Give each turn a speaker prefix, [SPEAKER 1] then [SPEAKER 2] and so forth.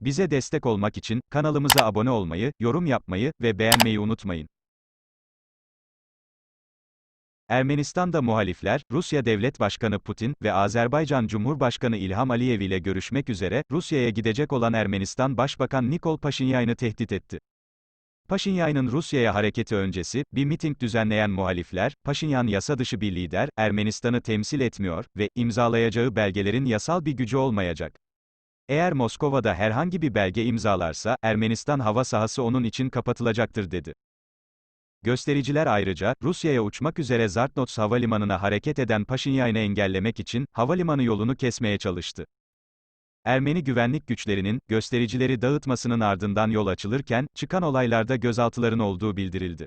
[SPEAKER 1] Bize destek olmak için kanalımıza abone olmayı, yorum yapmayı ve beğenmeyi unutmayın. Ermenistan'da muhalifler, Rusya Devlet Başkanı Putin ve Azerbaycan Cumhurbaşkanı İlham Aliyev ile görüşmek üzere, Rusya'ya gidecek olan Ermenistan Başbakan Nikol Paşinyan'ı tehdit etti. Paşinyan'ın Rusya'ya hareketi öncesi, bir miting düzenleyen muhalifler, Paşinyan yasa dışı bir lider, Ermenistan'ı temsil etmiyor ve imzalayacağı belgelerin yasal bir gücü olmayacak. Eğer Moskova'da herhangi bir belge imzalarsa, Ermenistan hava sahası onun için kapatılacaktır dedi. Göstericiler ayrıca, Rusya'ya uçmak üzere Zartnots havalimanına hareket eden Paşinyan'ı engellemek için, havalimanı yolunu kesmeye çalıştı. Ermeni güvenlik güçlerinin, göstericileri dağıtmasının ardından yol açılırken, çıkan olaylarda gözaltıların olduğu bildirildi.